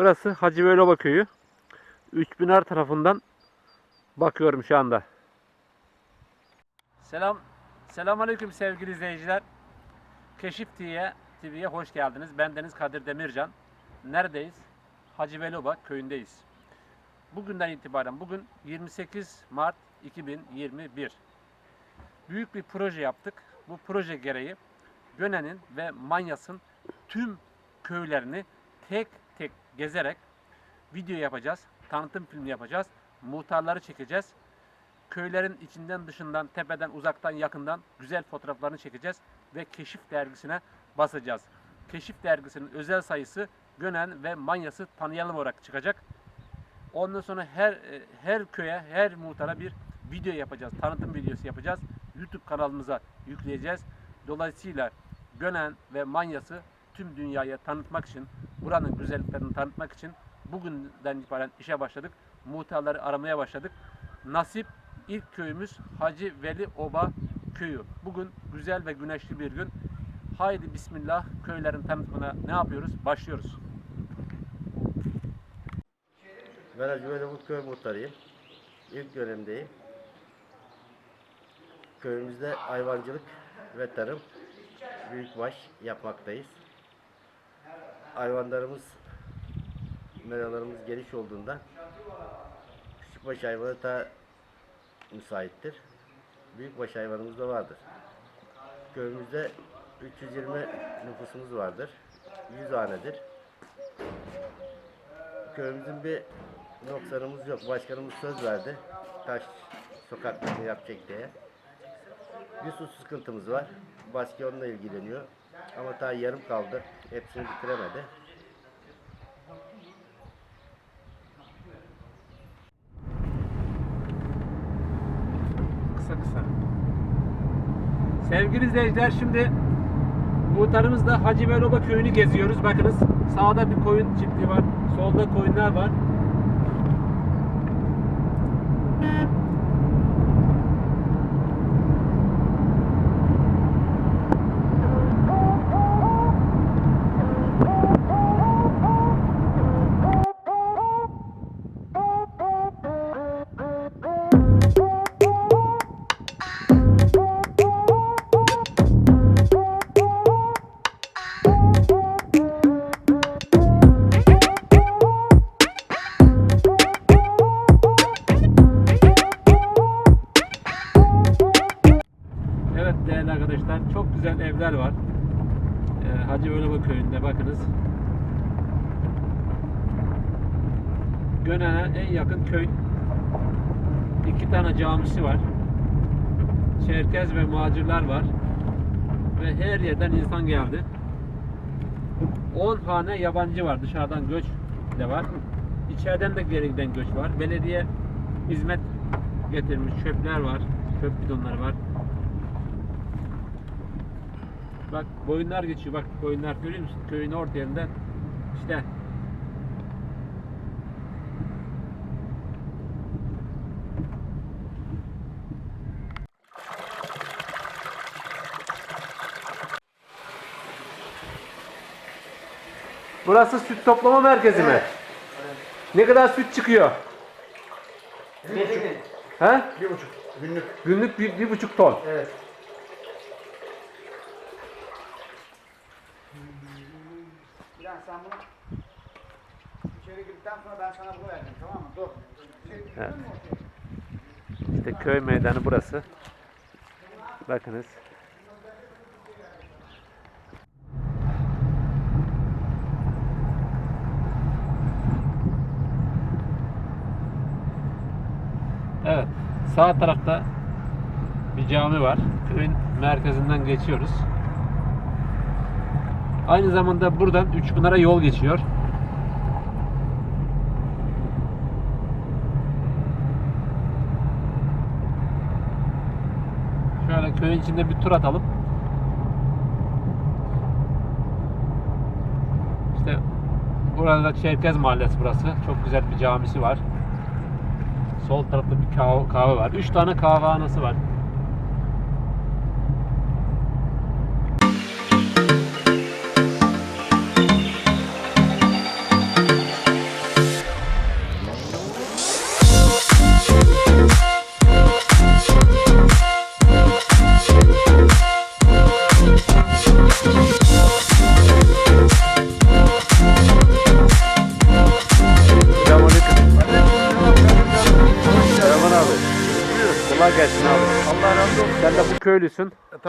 Burası Hacı Veloba köyü. 3000'er tarafından bakıyorum şu anda. Selam. Selamünaleyküm sevgili izleyiciler. Keşif TV'ye TV'ye hoş geldiniz. Ben Deniz Kadir Demircan. Neredeyiz? Hacı Veloba köyündeyiz. Bugünden itibaren bugün 28 Mart 2021. Büyük bir proje yaptık. Bu proje gereği Göne'nin ve Manyas'ın tüm köylerini tek gezerek video yapacağız. Tanıtım filmi yapacağız. Muhtarları çekeceğiz. Köylerin içinden dışından, tepeden, uzaktan, yakından güzel fotoğraflarını çekeceğiz ve Keşif dergisine basacağız. Keşif dergisinin özel sayısı Gönen ve Manyas'ı tanıyalım olarak çıkacak. Ondan sonra her e, her köye, her muhtara bir video yapacağız. Tanıtım videosu yapacağız. YouTube kanalımıza yükleyeceğiz. Dolayısıyla Gönen ve Manyas'ı tüm dünyaya tanıtmak için, buranın güzelliklerini tanıtmak için bugünden itibaren işe başladık. Muhtarları aramaya başladık. Nasip ilk köyümüz Hacı Veli Oba köyü. Bugün güzel ve güneşli bir gün. Haydi bismillah köylerin tanıtımına ne yapıyoruz? Başlıyoruz. Ben Hacı Velimut Köy Muhtarıyım. İlk dönemdeyim. Köyümüzde hayvancılık ve tarım büyükbaş yapmaktayız. Hayvanlarımız, meralarımız geniş olduğundan küçükbaş hayvanı daha müsaittir. Büyükbaş hayvanımız da vardır. Köyümüzde 320 nüfusumuz vardır. 100 hanedir. Köyümüzün bir noksanımız yok. Başkanımız söz verdi. Taş sokaklarını yapacak diye. Bir su sıkıntımız var. Başka onunla ilgileniyor. Ama daha yarım kaldı. Hepsini bitiremedi. Kısa kısa. Sevgili izleyiciler şimdi muhtarımızla Hacı Veloba köyünü geziyoruz. Bakınız sağda bir koyun çiftliği var. Solda koyunlar var. Gönen'e en yakın köy. İki tane camisi var. Çerkez ve muhacirler var. Ve her yerden insan geldi. 10 hane yabancı var. Dışarıdan göç de var. İçeriden de geri giden göç var. Belediye hizmet getirmiş. Çöpler var. Çöp bidonları var. Bak koyunlar geçiyor. Bak koyunlar görüyor musun? Köyün orta yerinde işte Burası süt toplama merkezi mi? Ne kadar süt çıkıyor? Bir buçuk. He? Bir buçuk. Günlük. Günlük bir, bir buçuk ton. Evet. Bilen sen bunu içeri girdikten sonra ben sana bunu verdim tamam mı? Dur. Şey, Evet. İşte köy meydanı burası. Bakınız. Evet. Sağ tarafta bir cami var. Köyün merkezinden geçiyoruz. Aynı zamanda buradan Üçpınar'a yol geçiyor. Şöyle köyün içinde bir tur atalım. İşte burada Çerkez Mahallesi burası. Çok güzel bir camisi var. Sol tarafta bir kahve, kahve var. Üç tane kahvehanesi var.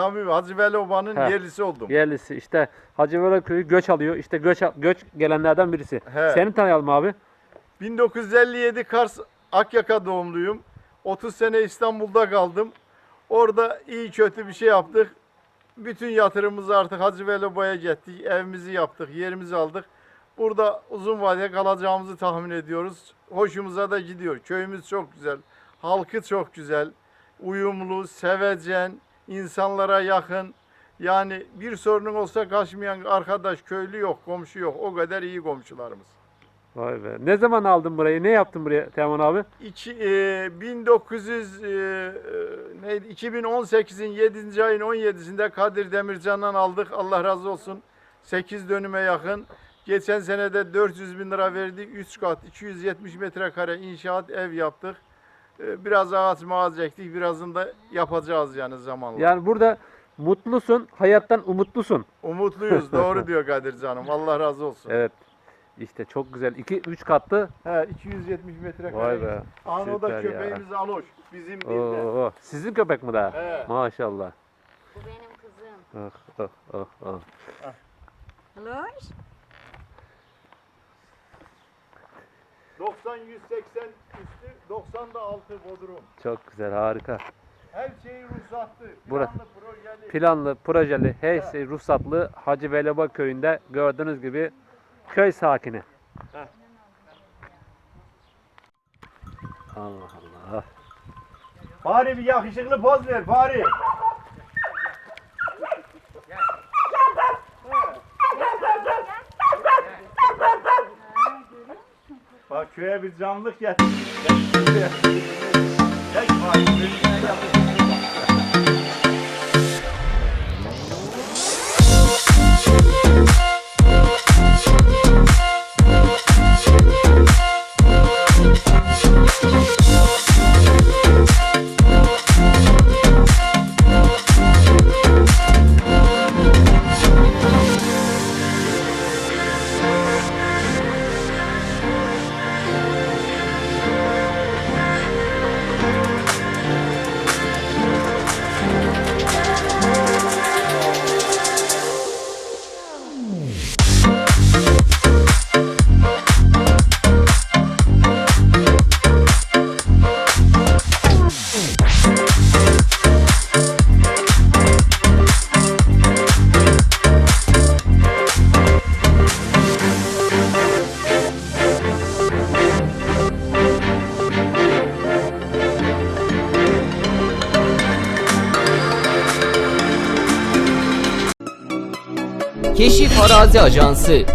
Tabii Hacı Veli Oba'nın He. yerlisi oldum. Yerlisi. İşte Hacı Veli köyü göç alıyor. İşte göç göç gelenlerden birisi. He. Seni tanıyalım abi. 1957 Kars Akyaka doğumluyum. 30 sene İstanbul'da kaldım. Orada iyi kötü bir şey yaptık. Bütün yatırımımızı artık Hacı Veli Oba'ya gittik. Evimizi yaptık, yerimizi aldık. Burada uzun vadede kalacağımızı tahmin ediyoruz. Hoşumuza da gidiyor. Köyümüz çok güzel. Halkı çok güzel. Uyumlu, sevecen, insanlara yakın. Yani bir sorunun olsa kaçmayan arkadaş, köylü yok, komşu yok. O kadar iyi komşularımız. Vay be. Ne zaman aldın burayı? Ne yaptın buraya Teoman abi? İki, e, 1900 e, e, neydi 2018'in 7. ayın 17'sinde Kadir Demircan'dan aldık. Allah razı olsun. 8 dönüme yakın. Geçen sene de 400 bin lira verdik. 3 kat 270 metrekare inşaat ev yaptık. E, biraz ağaç mağaz ektik. Birazını da yapacağız yani zamanla. Yani burada mutlusun, hayattan umutlusun. Umutluyuz. Doğru diyor Kadir canım. Allah razı olsun. Evet. İşte çok güzel. 2 3 katlı. He, 270 metrekare. Vay be. Ano da süper ya. köpeğimiz Aloş. Bizim değil de. Oo, sizin köpek mi daha? He. Maşallah. Bu benim kızım. Ah, ah, ah, ah. Aloş. 90 180 üstü 90 da altı bodrum. Çok güzel, harika. Her şeyi ruhsattı. Bura- Planlı projeli. Planlı, projeli, her şey ruhsatlı Hacı Veleba köyünde gördüğünüz gibi köy sakini. Allah Allah. Fahri bir yakışıklı poz ver Fahri. Bak köye bir canlılık getir. Gel Gel Fahri. bölümüne yakışıklı bak. Keşif Arazi Ajansı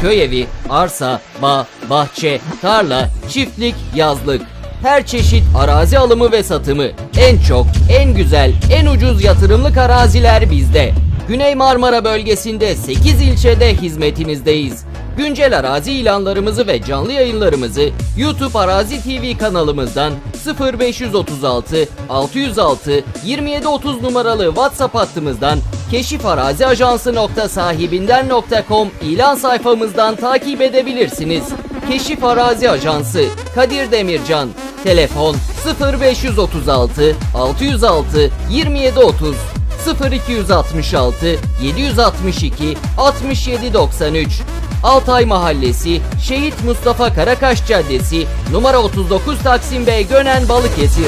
Köy evi, arsa, bağ, bahçe, tarla, çiftlik, yazlık. Her çeşit arazi alımı ve satımı. En çok, en güzel, en ucuz yatırımlık araziler bizde. Güney Marmara bölgesinde 8 ilçede hizmetinizdeyiz. Güncel arazi ilanlarımızı ve canlı yayınlarımızı YouTube Arazi TV kanalımızdan 0536 606 2730 numaralı WhatsApp hattımızdan Keşif Arazi Ajansı nokta sahibinden.com ilan sayfamızdan takip edebilirsiniz. Keşif Arazi Ajansı Kadir Demircan Telefon 0536 606 2730 0266 762 6793 Altay Mahallesi Şehit Mustafa Karakaş Caddesi numara 39 Taksim Bey Gönen Balıkesir